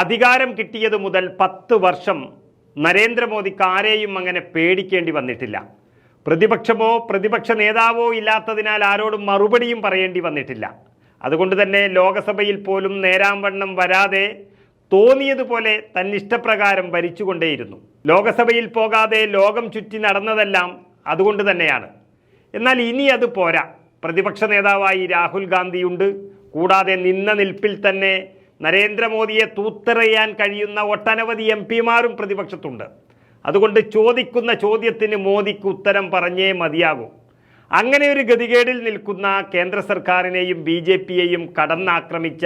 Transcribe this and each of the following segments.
അധികാരം കിട്ടിയത് മുതൽ പത്ത് വർഷം നരേന്ദ്രമോദിക്ക് ആരെയും അങ്ങനെ പേടിക്കേണ്ടി വന്നിട്ടില്ല. പ്രതിപക്ഷമോ പ്രതിപക്ഷ നേതാവോ ഇല്ലാത്തതിനാൽ ആരോടും മറുപടിയും പറയേണ്ടി വന്നിട്ടില്ല. അതുകൊണ്ട് തന്നെ ലോകസഭയിൽ പോലും നേരാംവണ്ണം വരാതെ തോന്നിയതുപോലെ തന്നിഷ്ടപ്രകാരം ഭരിച്ചുകൊണ്ടേയിരുന്നു. ലോകസഭയിൽ പോകാതെ ലോകം ചുറ്റി നടന്നതെല്ലാം അതുകൊണ്ട് തന്നെയാണ്. എന്നാൽ ഇനി അത് പോരാ. പ്രതിപക്ഷ നേതാവായി രാഹുൽ ഗാന്ധിയുണ്ട്. കൂടാതെ നിന്ന നിൽപ്പിൽ തന്നെ നരേന്ദ്രമോദിയെ തൂത്തെറിയാൻ കഴിയുന്ന ഒട്ടനവധി എം പിമാരും പ്രതിപക്ഷത്തുണ്ട്. അതുകൊണ്ട് ചോദിക്കുന്ന ചോദ്യത്തിന് മോദിക്ക് ഉത്തരം പറഞ്ഞേ മതിയാകൂ അങ്ങനെ ഒരു ഗതികേടിൽ നിൽക്കുന്ന കേന്ദ്ര സർക്കാരിനെയും ബി ജെ പിയെയും കടന്നാക്രമിച്ച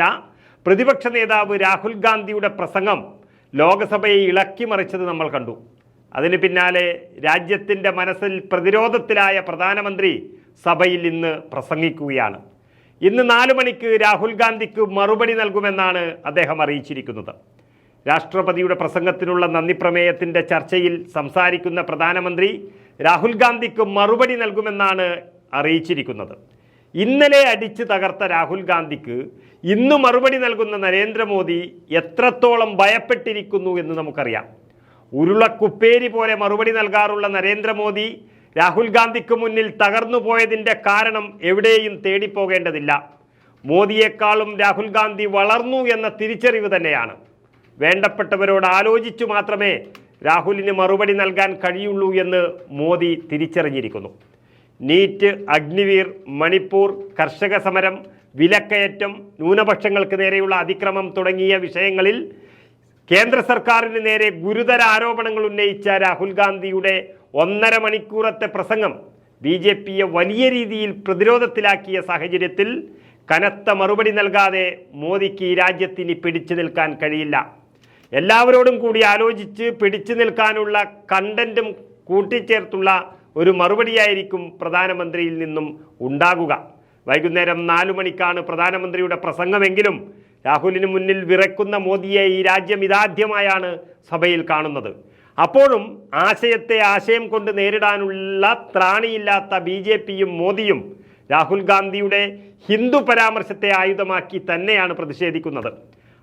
പ്രതിപക്ഷ നേതാവ് രാഹുൽ ഗാന്ധിയുടെ പ്രസംഗം ലോകസഭയെ ഇളക്കി മറിച്ചത് നമ്മൾ കണ്ടു. അതിന് പിന്നാലെ രാജ്യത്തിന്റെ മനസ്സിൽ പ്രതിരോധത്തിലായ പ്രധാനമന്ത്രി സഭയിൽ ഇന്ന് പ്രസംഗിക്കുകയാണ്. ഇന്ന് നാലു മണിക്ക് രാഹുൽ ഗാന്ധിക്ക് മറുപടി നൽകുമെന്നാണ് അദ്ദേഹം അറിയിച്ചിരിക്കുന്നത്. രാഷ്ട്രപതിയുടെ പ്രസംഗത്തിനുള്ള നന്ദി പ്രമേയത്തിന്റെ ചർച്ചയിൽ സംസാരിക്കുന്ന പ്രധാനമന്ത്രി രാഹുൽ ഗാന്ധിക്ക് മറുപടി നൽകുമെന്നാണ് അറിയിച്ചിരിക്കുന്നത്. ഇന്നലെ അടിച്ചു തകർത്ത രാഹുൽ ഗാന്ധിക്ക് ഇന്ന് മറുപടി നൽകുന്ന നരേന്ദ്രമോദി എത്രത്തോളം ഭയപ്പെട്ടിരിക്കുന്നു എന്ന് നമുക്കറിയാം. ഉരുളക്കുപ്പേരി പോലെ മറുപടി നൽകാറുള്ള നരേന്ദ്രമോദി രാഹുൽ ഗാന്ധിക്ക് മുന്നിൽ തകർന്നു പോയതിന്റെ കാരണം എവിടെയും തേടിപ്പോകേണ്ടതില്ല. മോദിയെക്കാളും രാഹുൽ ഗാന്ധി വളർന്നു എന്ന തിരിച്ചറിവ് തന്നെയാണ്. വേണ്ടപ്പെട്ടവരോട് ആലോചിച്ചു മാത്രമേ രാഹുലിന് മറുപടി നൽകാൻ കഴിയുള്ളൂ എന്ന് മോദി തിരിച്ചറിഞ്ഞിരിക്കുന്നു. നീറ്റ് അഗ്നിവീർ മണിപ്പൂർ കർഷക സമരം വിലക്കയറ്റം ന്യൂനപക്ഷങ്ങൾക്ക് നേരെയുള്ള അതിക്രമം തുടങ്ങിയ വിഷയങ്ങളിൽ കേന്ദ്ര സർക്കാരിന് നേരെ ഗുരുതര ആരോപണങ്ങൾ ഉന്നയിച്ച രാഹുൽ ഗാന്ധിയുടെ ഒന്നര മണിക്കൂറത്തെ പ്രസംഗം ബി ജെ പിയെ വലിയ രീതിയിൽ പ്രതിരോധത്തിലാക്കിയ സാഹചര്യത്തിൽ കനത്ത മറുപടി നൽകാതെ മോദിക്ക് ഈ രാജ്യത്തിന് പിടിച്ചു നിൽക്കാൻ കഴിയില്ല. എല്ലാവരോടും കൂടി ആലോചിച്ച് പിടിച്ചു നിൽക്കാനുള്ള കണ്ടന്റും കൂട്ടിച്ചേർത്തുള്ള ഒരു മറുപടിയായിരിക്കും പ്രധാനമന്ത്രിയിൽ നിന്നും ഉണ്ടാകുക. വൈകുന്നേരം നാലു മണിക്കാണ് പ്രധാനമന്ത്രിയുടെ പ്രസംഗമെങ്കിലും രാഹുലിന് മുന്നിൽ വിറക്കുന്ന മോദിയെ ഈ രാജ്യം ഇതാദ്യമായാണ് സഭയിൽ കാണുന്നത്. അപ്പോഴും ആശയത്തെ ആശയം കൊണ്ട് നേരിടാനുള്ള ത്രാണിയില്ലാത്ത ബി ജെ പിയും മോദിയും രാഹുൽ ഗാന്ധിയുടെ ഹിന്ദു പരാമർശത്തെ ആയുധമാക്കി തന്നെയാണ് പ്രതിഷേധിക്കുന്നത്.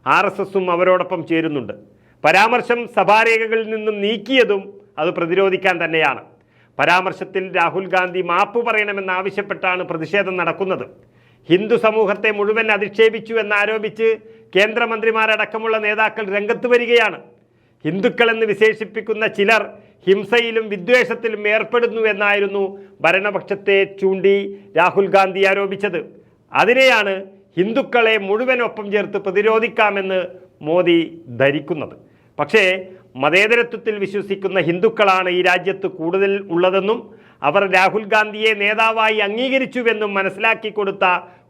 ആർ എസ് എസും അവരോടൊപ്പം ചേരുന്നുണ്ട്. പരാമർശം സഭാരേഖകളിൽ നിന്നും നീക്കിയതും അത് പ്രതിരോധിക്കാൻ തന്നെയാണ്. പരാമർശത്തിൽ രാഹുൽ ഗാന്ധി മാപ്പ് പറയണമെന്നാവശ്യപ്പെട്ടാണ് പ്രതിഷേധം നടക്കുന്നത്. ഹിന്ദു സമൂഹത്തെ മുഴുവൻ അധിക്ഷേപിച്ചു എന്നാരോപിച്ച് കേന്ദ്രമന്ത്രിമാരടക്കമുള്ള നേതാക്കൾ രംഗത്ത് വരികയാണ്. ഹിന്ദുക്കളെന്ന് വിശേഷിപ്പിക്കുന്ന ചിലർ ഹിംസയിലും വിദ്വേഷത്തിലും ഏർപ്പെടുന്നു എന്നായിരുന്നു ഭരണപക്ഷത്തെ ചൂണ്ടി രാഹുൽ ഗാന്ധി ആരോപിച്ചത്. അതിനെയാണ് ഹിന്ദുക്കളെ മുഴുവൻ ഒപ്പം ചേർത്ത് പ്രതിരോധിക്കാമെന്ന് മോദി ധരിക്കുന്നത്. പക്ഷേ മതേതരത്വത്തിൽ വിശ്വസിക്കുന്ന ഹിന്ദുക്കളാണ് ഈ രാജ്യത്ത് കൂടുതൽ ഉള്ളതെന്നും അവർ രാഹുൽ ഗാന്ധിയെ നേതാവായി അംഗീകരിച്ചുവെന്നും മനസ്സിലാക്കി കൊടുത്ത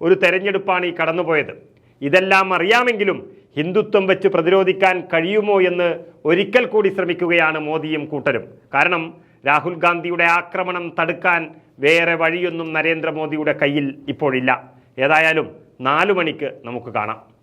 ഒരു തെരഞ്ഞെടുപ്പാണ് ഈ കടന്നുപോയത്. ഇതെല്ലാം അറിയാമെങ്കിലും ഹിന്ദുത്വം വെച്ച് പ്രതിരോധിക്കാൻ കഴിയുമോ എന്ന് ഒരിക്കൽ കൂടി ശ്രമിക്കുകയാണ് മോദിയും കൂട്ടരും. കാരണം രാഹുൽ ഗാന്ധിയുടെ ആക്രമണം തടുക്കാൻ വേറെ വഴിയൊന്നും നരേന്ദ്രമോദിയുടെ കയ്യിൽ ഇപ്പോഴില്ല. ഏതായാലും നാലു മണിക്ക് നമുക്ക് കാണാം.